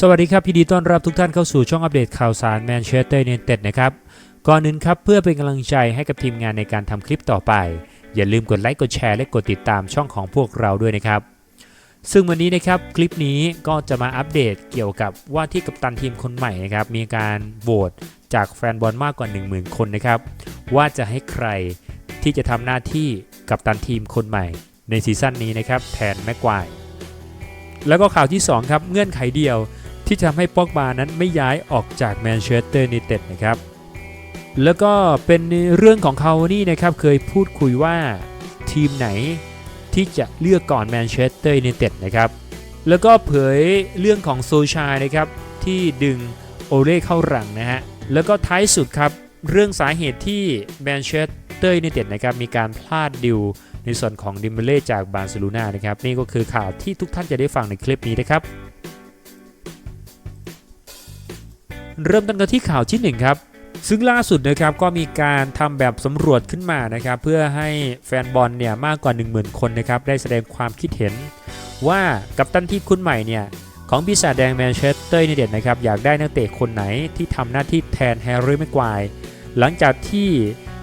สวัสดีครับพี่ดีต้อนรับทุกท่านเข้าสู่ช่องอัปเดตข่าวสารแมนเชสเตอร์ยูไนเต็ดนะครับ ก่อนอื่นครับเพื่อเป็นกำลังใจให้กับทีมงานในการทำคลิปต่อไป อย่าลืมกดไลค์กดแชร์และกดติดตามช่องของพวกเราด้วยนะครับ ซึ่งวันนี้นะครับคลิปนี้ก็จะมาอัปเดตเกี่ยวกับว่าที่กัปตันทีมคนใหม่นะครับมีการโหวตจากแฟนบอลมากกว่า 10,000 คนนะครับว่าจะให้ใครที่จะทำหน้าที่กัปตันทีมคนใหม่ ในซีซั่นนี้นะครับแทนแม็กควายแล้วก็ข่าวที่สองครับเงื่อนไขเดียว ที่ทำให้ป็อกบานั้นไม่ย้ายออกจากแมนเชสเตอร์ยูไนเต็ดนะครับแล้วก็เป็นเรื่องของเขานี่นะครับเคยพูดคุยว่าทีมไหนที่จะเลือกก่อนแมนเชสเตอร์ยูไนเต็ดนะครับแล้วก็เผยเรื่องของโซชายนะครับที่ดึงโอเล่เข้าหลังนะฮะแล้วก็ท้ายสุดครับเรื่องสาเหตุที่แมนเชสเตอร์ยูไนเต็ดนะครับมีการพลาดดิวในส่วนของดิมเบเล่จากบาร์เซโลนานะครับนี่ก็คือข่าวที่ทุกท่านจะได้ฟังในคลิปนี้นะครับ เริ่มต้นกันที่ข่าวที่1ครับซึ่งล่าสุดนะครับก็มีการทำแบบสำรวจขึ้นมานะครับเพื่อให้แฟนบอลเนี่ยมากกว่า 10,000 คนนะครับได้แสดงความคิดเห็น ว่ากัปตันทีมคนใหม่เนี่ยของปีศาจแดงแมนเชสเตอร์ยูไนเต็ดนะครับอยากได้นักเตะคนไหนที่ทำหน้าที่แทนแฮร์รี่แม็กควายหลังจากที่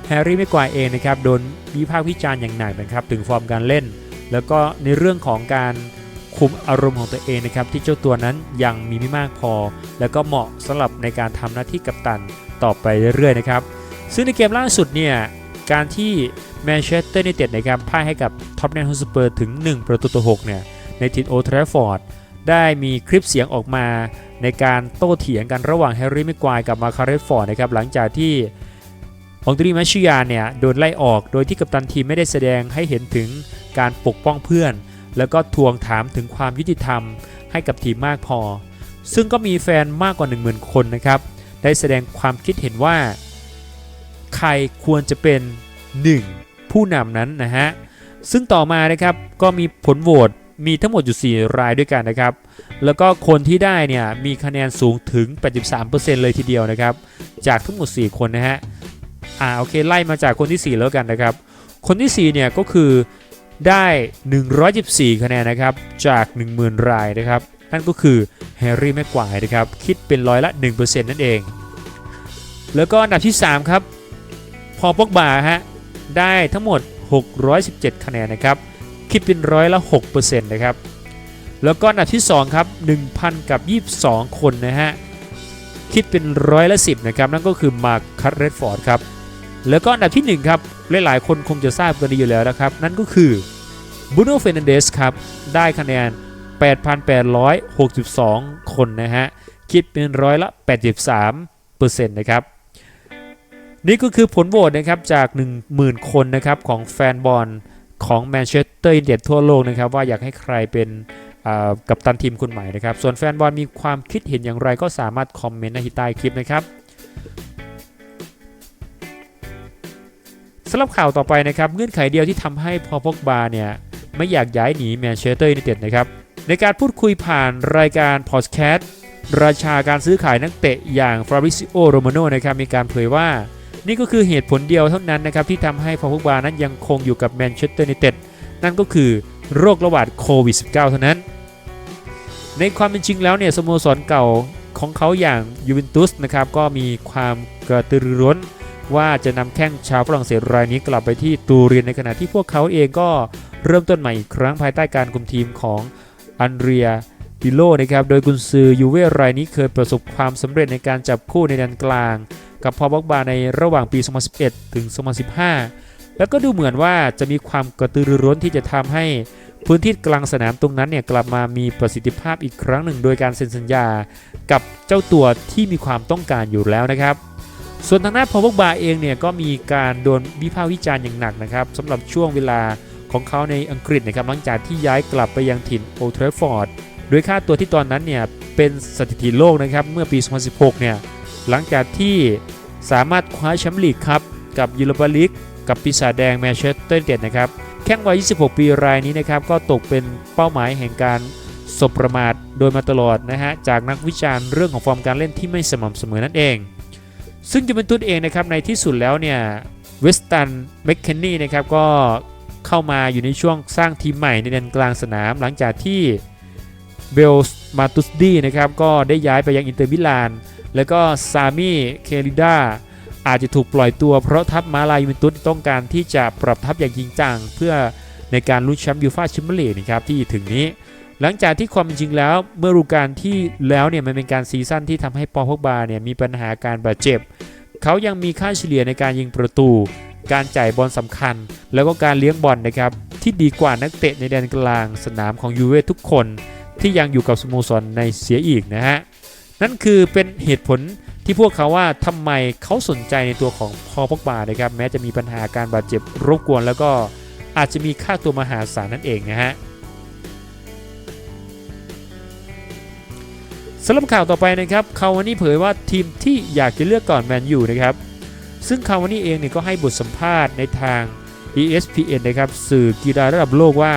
แฮร์รี่แม็กควายเองนะครับโดนวิพากษ์วิจารณ์อย่างหนักนะครับถึงฟอร์มการเล่น แล้วก็ในเรื่องของการ คุมอารมณ์ของตัวเองนะครับที่เจ้าตัวนั้นยังมีไม่มากพอ แล้วก็เหมาะสำหรับในการทำหน้าที่กัปตันต่อไปเรื่อยๆนะครับซึ่งในเกมล่าสุดเนี่ยการที่แมนเชสเตอร์ยูไนเต็ดนะครับพ่ายให้กับท็อปแนนฮอสเปอร์ถึง 1 ประตูต่อ6เนี่ยในทินโอทราฟอร์ดได้มีคลิปเสียงออกมา ในการโต้เถียงกันระหว่างแฮร์รี่แม็กควายกับมาคาเรฟอร์ดนะครับหลังจากที่องตรีมัชยาเนี่ยโดนไล่ออกโดยที่กัปตันทีมไม่ได้แสดงให้เห็นถึงการปกป้องเพื่อน แล้วก็ทวงถามถึงความยุติธรรมให้กับทีมมากพอ ซึ่งก็มีแฟนมากกว่า 10,000 คนนะครับ ได้แสดงความคิดเห็นว่า ใครควรจะเป็น 1 ผู้นำนั้นนะฮะ ซึ่งต่อมานะครับก็มีผลโหวตมีทั้งหมดอยู่ 4 รายด้วยกันนะครับ แล้วก็คนที่ได้เนี่ยมีคะแนนสูงถึง 83%เลยทีเดียวนะครับ จากทั้งหมด 4 คนนะฮะ อ่าโอเคไล่มาจากคนที่ 4 แล้วกันนะครับ คนที่ 4 เนี่ยก็คือ ได้ 114 คะแนนนะครับจาก 10,000 รายนะครับ นั่นก็คือแฮร์รี่แม็กควายนะครับ คิดเป็นร้อยละ 1%นั่นเอง แล้วก็อันดับที่ 3 ครับ พอปอกบาฮะได้ทั้งหมด 617 คะแนนนะครับ คิดเป็นร้อยละ 6%นะครับแล้วก็อันดับที่ 2 ครับ 1,000 กับ 22 คนนะฮะ คิดเป็นร้อยละ 10 นะครับ นั่นก็คือมาร์คคัตเรดฟอร์ดครับ แล้วก็อันดับที่1ครับหลายๆ คนคงจะทราบกันดีอยู่แล้วนะครับ นั่นก็คือบูโน่เฟรนันเดสครับ ได้คะแนน 8,862 คนนะฮะ คิดเป็นร้อยละ 83%นะครับ นี่ก็คือผลโหวตนะครับจาก 10,000 คนนะครับของแฟนบอลของแมนเชสเตอร์ยูไนเต็ดทั่วโลกนะครับ ว่าอยากให้ใครเป็นกัปตันทีมคนใหม่นะครับ ส่วนแฟนบอลมีความคิดเห็นอย่างไรก็สามารถคอมเมนต์ในที่ใต้คลิปนะครับ สำหรับข่าวต่อไปนะครับเงื่อนไขเดียวที่ทำให้พอพกบาเนี่ยไม่อยากย้ายหนีแมนเชสเตอร์ยูไนเต็ดนะครับในการพูดคุยผ่านรายการพอดแคสต์ราชาการซื้อขายนักเตะอย่างฟราบิซิโอโรมาโนนะครับมีการเผยว่า นี่ก็คือเหตุผลเดียวเท่านั้นนะครับที่ทำให้พอพกบานั้นยังคงอยู่กับแมนเชสเตอร์ยูไนเต็ดนั่นก็คือโรคระบาดโควิด -19 เท่านั้น ในความเป็นจริงแล้วเนี่ยสโมสรเก่าของเขาอย่างยูเวนตุสนะครับก็มีความกระตือรือร้น ว่าจะนำแข้งชาวฝรั่งเศสรายนี้กลับไปที่ตูรินในขณะที่พวกเขาเองก็เริ่มต้นใหม่อีกครั้งภายใต้การคุมทีมของอันเดรียปิโลนะครับโดยกุนซือยูเว่รายนี้เคยประสบความสำเร็จในการจับคู่ในแดนกลาง กับพอบ็อกบาในระหว่างปี 2011 ถึง 2015 แล้วก็ดูเหมือนว่าจะมีความกระตือรือร้นที่จะทำให้พื้นที่กลางสนามตรงนั้นเนี่ยกลับมามีประสิทธิภาพอีกครั้งหนึ่ง โดยการเซ็นสัญญากับเจ้าตัวที่มีความต้องการอยู่แล้วนะครับ ส่วนทางด้านพอบ็อกบาเองเนี่ยก็มีการโดนวิพากษ์วิจารณ์อย่างหนักนะครับสำหรับช่วงเวลาของเขาในอังกฤษนะครับหลังจากที่ย้ายกลับไปยังถิ่นโอเทรฟอร์ดโดยค่าตัวที่ตอนนั้นเนี่ยเป็นสถิติโลกนะครับเมื่อปี 2016 เนี่ยหลังจากที่สามารถคว้าแชมป์ลีกครับกับยูโรปาลีกกับปีศาจแดงแมนเชสเตอร์ยูไนเต็ดนะครับแข้งวัย 26 ปีรายนี้นะครับก็ตกเป็นเป้าหมายแห่งการสบประมาทโดยมาตลอดนะฮะจากนักวิจารณ์เรื่องของฟอร์มการเล่นที่ไม่สม่ำเสมอนั่นเอง ซึ่งจะเป็นตุนเองนะครับในที่สุดแล้วเนี่ยเวสตันแมคเคนนี่นะครับก็เข้ามาอยู่ในช่วงสร้างทีมใหม่ในแดนกลางสนามหลังจากที่เบลส์มาตุสดีนะครับก็ได้ย้ายไปยังอินเตอร์มิลาน แล้วก็ซามิเคลิดาอาจจะถูกปล่อยตัวเพราะทัพมาลายูเวนตุสต้องการที่จะปรับทัพอย่างจริงจังเพื่อในการลุ้นแชมป์ยูฟ่าแชมเปี้ยนลีกนะครับที่ถึงนี้ หลังจากที่ความจริงแล้วเมื่อฤดูกาลที่แล้วเนี่ยมันเป็นการซีซั่นที่ทำให้ปอพกบาเนี่ยมีปัญหาการบาดเจ็บ เขายังมีค่าเฉลี่ยในการยิงประตู การจ่ายบอลสำคัญ แล้วก็การเลี้ยงบอลนะครับที่ดีกว่านักเตะในแดนกลางสนามของยูเวทุกคน ที่ยังอยู่กับสโมสรในเสียอีกนะฮะนั่นคือเป็นเหตุผลที่พวกเขาว่าทำไมเขาสนใจในตัวของพอพกบานะครับแม้จะมีปัญหาการบาดเจ็บรบกวน แล้วก็อาจจะมีค่าตัวมหาศาลนั่นเองนะฮะ สำหรับข่าวต่อไปนะครับคาวานี่เผยว่าทีมที่อยากจะเลือกก่อนแมนยูนะครับซึ่งคาวานี่เองเนี่ยก็ให้บทสัมภาษณ์ในทาง ESPN นะครับสื่อกีฬาระดับโลกว่า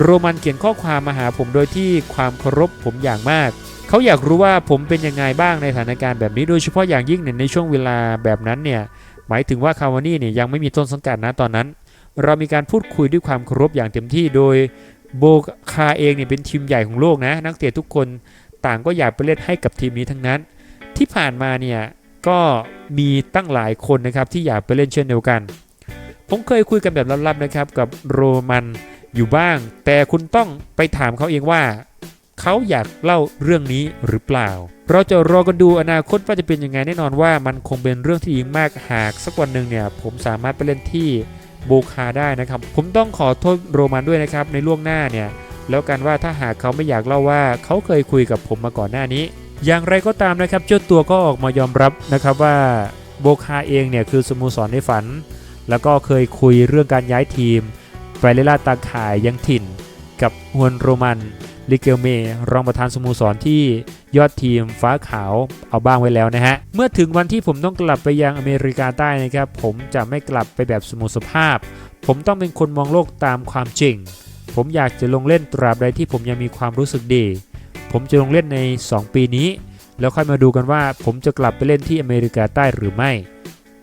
โรมันเขียนข้อความมาหาผมโดยที่ความเคารพผมอย่างมาก เขาอยากรู้ว่าผมเป็นยังไงบ้างในสถานการณ์แบบนี้โดยเฉพาะอย่างยิ่งเนี่ยในช่วงเวลาแบบนั้นเนี่ยหมายถึงว่าคาวานี่เนี่ยยังไม่มีต้นสังกัดนะตอนนั้น เรามีการพูดคุยด้วยความเคารพอย่างเต็มที่โดยโบคาเองเนี่ยเป็นทีมใหญ่ของโลกนะนักเตะทุกคน ต่างก็อยากไปเล่นให้กับทีมนี้ทั้งนั้น ที่ผ่านมาเนี่ยก็มีตั้งหลายคนนะครับที่อยากไปเล่นเช่นเดียวกัน ผมเคยคุยกันแบบลับๆนะครับกับโรมันอยู่บ้าง แต่คุณต้องไปถามเขาเองว่า เขาอยากเล่าเรื่องนี้หรือเปล่า เราจะรอกันดูอนาคตว่าจะเป็นยังไงแน่นอนว่ามันคงเป็นเรื่องที่ดีมากหากสักวันหนึ่งเนี่ยผมสามารถไปเล่นที่โบคาได้นะครับ ผมต้องขอโทษโรมันด้วยนะครับในล่วงหน้าเนี่ย แล้วกันว่าถ้าหากเขาไม่อยากเล่าว่าเขาเคยคุยกับผมมาก่อนหน้านี้ อย่างไรก็ตามนะครับเจ้าตัวก็ออกมายอมรับนะครับว่าโบคาเองเนี่ยคือสโมสรในฝัน แล้วก็เคยคุยเรื่องการย้ายทีมไปเล่นลาตาข่ายยังถิ่น กับฮวนโรมันลิเกลเมรองประธานสโมสรที่ยอดทีมฟ้าขาวเอาบ้างไว้แล้วนะฮะ เมื่อถึงวันที่ผมต้องกลับไปยังอเมริกาใต้นะครับ ผมจะไม่กลับไปแบบสมุสภาพ ผมต้องเป็นคนมองโลกตามความจริง ผมอยากจะลงเล่นตราบใดที่ผมยังมีความรู้สึกดี ผมจะลงเล่นใน 2 ปีนี้ แล้วค่อยมาดูกันว่าผมจะกลับไปเล่นที่อเมริกาใต้หรือไม่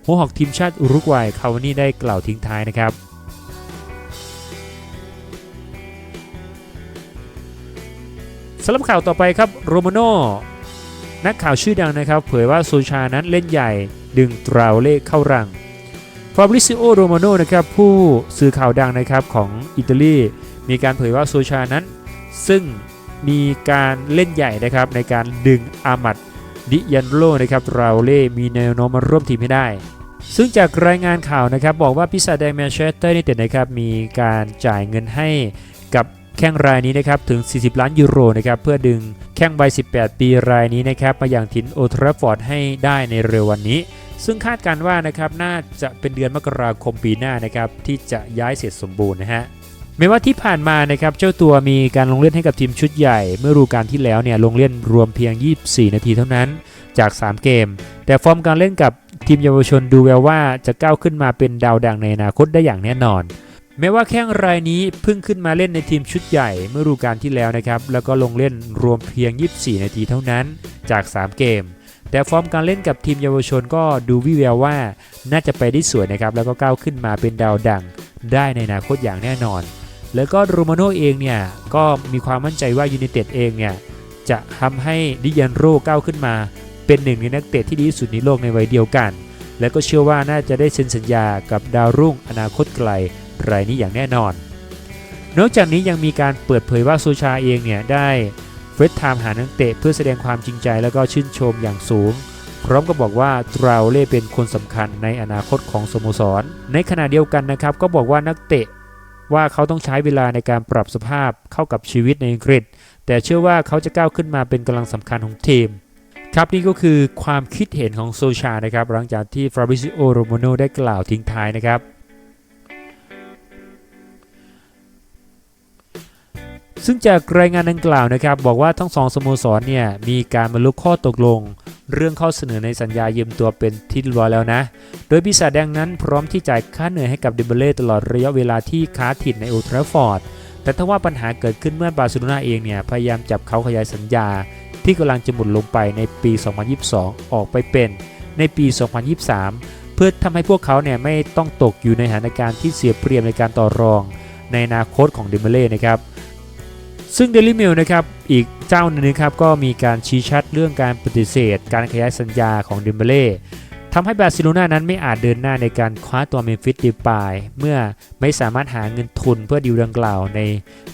หัวหอกทีมชาติอุรุกวัยคาวานี่ได้กล่าวทิ้งท้ายนะครับ สำหรับข่าวต่อไปครับโรมาโนนักข่าวชื่อดังนะครับ เผยว่าโซชานั้นเล่นใหญ่ดึงตราเล่เข้ารังฟาบริซิโอโรมาโนนะครับผู้สื่อข่าวดังนะครับของอิตาลี มีการเผยว่าโซชานั้น ซึ่งมีการเล่นใหญ่นะครับในการดึงอามัดดิยันโรนะครับราเล่มีแนวโน้มมาร่วมทีมให้ได้ ซึ่งจากรายงานข่าวนะครับบอกว่าพิซาแดงแมนเชสเตอร์ยูไนเต็ดนะครับมีการจ่ายเงินให้กับแข้งรายนี้นะครับถึง 40 ล้านยูโรนะครับเพื่อดึงแข้งใบ 18 ปีรายนี้นะครับมาอย่างทินโอทราฟอร์ดให้ได้ในเร็ววันนี้ ซึ่งคาดการว่านะครับน่าจะเป็นเดือนมกราคมปีหน้านะครับที่จะย้ายเสร็จสมบูรณ์นะฮะ แม้ว่าที่ผ่านมานะครับเจ้าตัวมีการลงเล่นให้กับทีมชุดใหญ่ เมื่อฤดูกาลที่แล้วเนี่ยลงเล่นรวมเพียง 24 นาทีเท่านั้นจาก 3 เกม แต่ฟอร์มการเล่นกับทีมเยาวชนดูแววว่าจะก้าวขึ้นมาเป็นดาวดังในอนาคตได้อย่างแน่นอน แม้ว่าแข้งรายนี้เพิ่งขึ้นมาเล่นในทีมชุดใหญ่ เมื่อฤดูกาลที่แล้วนะครับแล้วก็ลงเล่นรวมเพียง 24 นาทีเท่านั้นจาก 3 เกม แต่ฟอร์มการเล่นกับทีมเยาวชนก็ดูวิแววว่าน่าจะไปได้สวยนะครับแล้วก็ก้าวขึ้นมาเป็นดาวดังได้ในอนาคตอย่างแน่นอน แล้วก็โรมาโนเองเนี่ยก็มีความมั่นใจว่ายู n นเต็ดเองเนี่ยจะทำให้ดิยันโรก้าวขึ้นมา เป็นหนึ่งในนักเตะที่ดีที่สุดในโลกในวัยเดียวกัน และก็เชื่อว่าน่าจะได้เซ็นสัญญากับดาวรุ่งอนาคตไกลรายนี้อย่างแน่นอน นอกจากนี้ยังมีการเปิดเผยว่าโซชาเองเนี่ยได้เฟซไทม์หานักเตะเพื่อแสดงความจริงใจแล้วก็ชื่นชมอย่างสูง พร้อมกับบอกว่าตราเล่เป็นคนสำคัญในอนาคตของสโมสร ในขณะเดียวกันนะครับก็บอกว่านักเตะ ว่าเขาต้องใช้เวลาในการปรับสภาพเข้ากับชีวิตในอังกฤษ แต่เชื่อว่าเขาจะก้าวขึ้นมาเป็นกำลังสำคัญของทีม ครับนี่ก็คือความคิดเห็นของโซชานะครับหลังจากที่ฟราบิซิโอโรโมโนได้กล่าวทิ้งท้ายนะครับ ซึ่งจากรายงานดังกล่าวนะครับ บอกว่าทั้งสองสโมสรเนี่ยมีการบรรลุข้อตกลง เรื่องข้อเสนอในสัญญายืมตัวเป็นที่เรียบร้อยแล้วนะ โดยปีศาจแดงนั้นพร้อมที่จ่ายค่าเหนื่อยให้กับเดมเบเล่ตลอดระยะเวลาที่ค้าถิ่นในโอลทราฟอร์ดแต่ถ้าว่าปัญหาเกิดขึ้นเมื่อบาร์เซโลนาเองเนี่ยพยายามจับเขาขยายสัญญา ที่กำลังจะหมดลงไปในปี 2022 ออกไปเป็น ในปี 2023 เพื่อทำให้พวกเขาเนี่ยไม่ต้องตกอยู่ในสถานการณ์ที่เสียเปรียบในการต่อรอง ในอนาคตของเดมเบเล่นะครับ ซึ่ง Daily Mail นะครับอีกเจ้าหนึงนะครับก็มีการชี้ชัดเรื่องการปฏิเสธ การขยายสัญญาของเดมเบเล่ทำให้บาร์เซโลนานั้นไม่อาจเดินหน้าในการคว้าตัวเมมฟิสดีปายเมื่อไม่สามารถหาเงินทุนเพื่อดีลดังกล่าวใน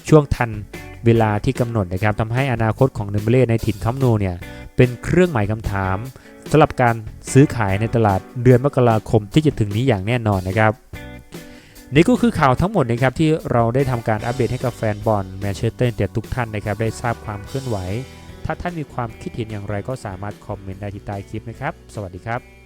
ช่วงทันเวลาที่กำหนดนะครับทำให้อนาคตของเดมเบเล่ในถิ่นคัมป์นูเนี่ยเป็นเครื่องหมายคำถามสำหรับการซื้อขายในตลาดเดือนมกราคมที่จะถึงนี้อย่างแน่นอนนะครับ นี่ก็คือข่าวทั้งหมดนะครับที่เราได้ทำการอัปเดตให้กับแฟนบอลแมนเชสเตอร์เต็ดทุกท่านนะครับได้ทราบความเคลื่อนไหว ถ้าท่านมีความคิดเห็นอย่างไรก็สามารถคอมเมนต์ได้ที่ใต้คลิปนะครับ สวัสดีครับ